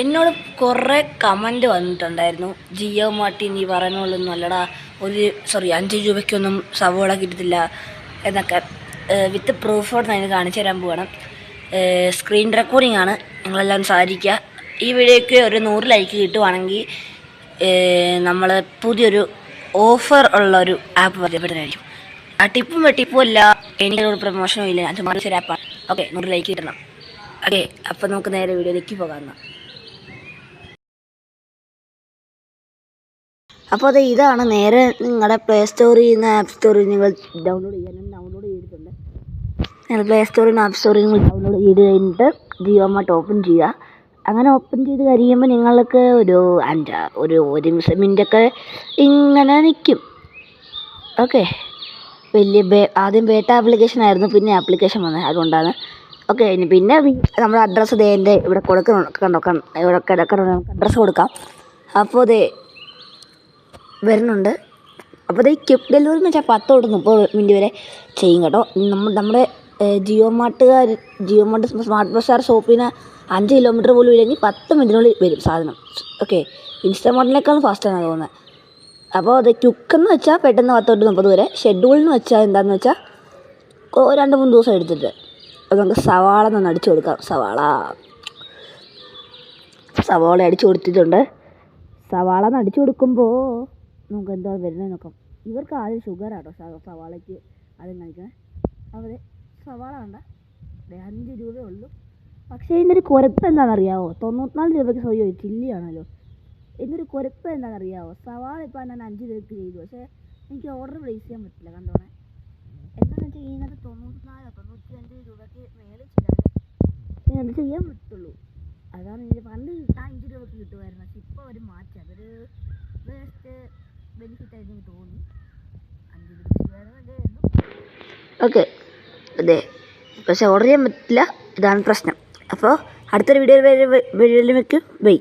എന്നോട് കുറേ കമന്റ് വന്നിട്ടുണ്ടായിരുന്നു. ജിയോ മാട്ടി നീ പറയുന്നതൊന്നും നല്ലടാ ഒരു സോറി അഞ്ച് രൂപയ്ക്കൊന്നും സവോള കിട്ടത്തില്ല എന്നൊക്കെ വിത്ത് പ്രൂഫോട് ഞാൻ കാണിച്ചു തരാൻ പോകണം സ്ക്രീൻ റെക്കോർഡിംഗ് ആണ്. നിങ്ങളെല്ലാം സാധിക്കുക ഈ വീഡിയോയ്ക്ക് ഒരു നൂറ് ലൈക്ക് കിട്ടുവാണെങ്കിൽ നമ്മൾ പുതിയൊരു ഓഫർ ഉള്ള ഒരു ആപ്പ് പരിചയപ്പെടുന്നതായിരിക്കും ആ ടിപ്പും വെട്ടിപ്പും അല്ല. എനിക്കൊരു പ്രൊമോഷനും ഇല്ല. അത് മറിച്ചൊരു ആപ്പാണ് ഓക്കെ നൂറ് ലൈക്ക് കിട്ടണം. ഓക്കെ അപ്പോൾ നമുക്ക് നേരെ വീഡിയോയിലേക്ക് പോകാം എന്നാ. അപ്പോൾ അത് ഇതാണ് നേരെ നിങ്ങളുടെ പ്ലേ സ്റ്റോറിൽ നിന്ന് ആപ്പ് സ്റ്റോറിൽ നിങ്ങൾ ഡൗൺലോഡ് ചെയ്യാൻ ഡൗൺലോഡ് ചെയ്തിട്ടുണ്ട്. നിങ്ങൾ പ്ലേ സ്റ്റോറിൽ നിന്ന് ആപ്പ് സ്റ്റോറിൽ നിങ്ങൾ ഡൗൺലോഡ് ചെയ്ത് കഴിഞ്ഞിട്ട് ജിയോ മാർട്ട് ഓപ്പൺ ചെയ്യുക. അങ്ങനെ ഓപ്പൺ ചെയ്ത് കഴിയുമ്പോൾ നിങ്ങൾക്ക് ഒരു അഞ്ചാ ഒരു ഒരു മിനിറ്റൊക്കെ ഇങ്ങനെ നിൽക്കും ഓക്കെ വലിയ ബേ ആദ്യം ബേട്ട ആപ്ലിക്കേഷൻ ആയിരുന്നു പിന്നെ ആപ്ലിക്കേഷൻ വന്നത് അതുകൊണ്ടാണ്. ഓക്കെ ഇനി പിന്നെ നമ്മുടെ അഡ്രസ്സ് ദേ എന്റെ ഇവിടെ കൊടുക്കണം കണ്ടോ ഇവിടെ കിടക്കണം നമുക്ക് അഡ്രസ്സ് കൊടുക്കാം. അപ്പോൾ ദേ വരുന്നുണ്ട്. അപ്പോൾ ഈ ക്വിക്ക് ഡെലിവറി എന്ന് വെച്ചാൽ പത്ത് തൊട്ട് മുപ്പത് മിനിറ്റ് വരെ ചെയ്യും കേട്ടോ. നമ്മുടെ ജിയോ മാർട്ടുകാർ ജിയോ മാർട്ട് സ്മാർട്ട് ബസാർ ഷോപ്പിന് നിന്ന് അഞ്ച് കിലോമീറ്റർ പോലും ഇല്ലെങ്കിൽ പത്ത് മിനിറ്റിനുള്ളിൽ വരും സാധനം. ഓക്കെ. ഇൻസ്റ്റാമാർട്ടിനേക്കാളും ഫാസ്റ്റാണ് തോന്നുന്നത് അപ്പോൾ അത് ക്യുക്കെന്ന് വെച്ചാൽ പെട്ടെന്ന് പത്ത് തൊട്ട് മുപ്പത് വരെ. ഷെഡ്യൂൾ എന്ന് വെച്ചാൽ എന്താണെന്ന് വെച്ചാൽ രണ്ട് മൂന്ന് ദിവസം എടുത്തിട്ട് അത് നമുക്ക് സവാള നിന്ന് അടിച്ചു കൊടുക്കാം. സവാള. സവാള അടിച്ചു കൊടുത്തിട്ടുണ്ട്. സവാള എന്ന് അടിച്ചു കൊടുക്കുമ്പോൾ നമുക്ക് എന്താ വരുന്നത് നോക്കാം ഇവർക്ക് ആദ്യം ഷുഗറാട്ടോ സവാളയ്ക്ക് ആദ്യം കാണിക്കണേ അവരെ സവാള വേണ്ട. അഞ്ച് രൂപയേ ഉള്ളൂ. പക്ഷേ ഇതിന്റെ ഒരു കുരപ്പ് എന്താണെന്നറിയാവോ? തൊണ്ണൂറ്റിനാല് രൂപയ്ക്ക് സോയോ ചില്ലിയാണല്ലോ ഇതിന്റെ ഒരു കുരപ്പ് എന്താണെന്നറിയാവോ? സവാള ഇപ്പോൾ ഞാൻ അഞ്ച് രൂപയ്ക്ക് ചെയ്തു. പക്ഷേ എനിക്ക് ഓർഡർ പ്ലേസ് ചെയ്യാൻ പറ്റില്ല. കണ്ടോണേ? എന്താണെന്ന് വെച്ചാൽ ഇതിനകത്ത് തൊണ്ണൂറ്റിനാലോ തൊണ്ണൂറ്റി അഞ്ച് രൂപയ്ക്ക് മേളിൽ ചെയ്താൽ ഇതിനകത്ത് ചെയ്യാൻ പറ്റുള്ളൂ. അതാണ് ഇത് പണ്ട് അഞ്ച് രൂപയ്ക്ക് കിട്ടുമായിരുന്നു. പക്ഷെ ഇപ്പോൾ ഒരു മാറ്റം. അതൊരു ബെസ്റ്റ് ഓക്കെ. അതെ. പക്ഷെ ഓർഡർ ചെയ്യാൻ പറ്റില്ല. ഇതാണ് പ്രശ്നം. അപ്പോൾ അടുത്തൊരു വീഡിയോ വീഡിയോയിൽ വെക്കും. ബൈ.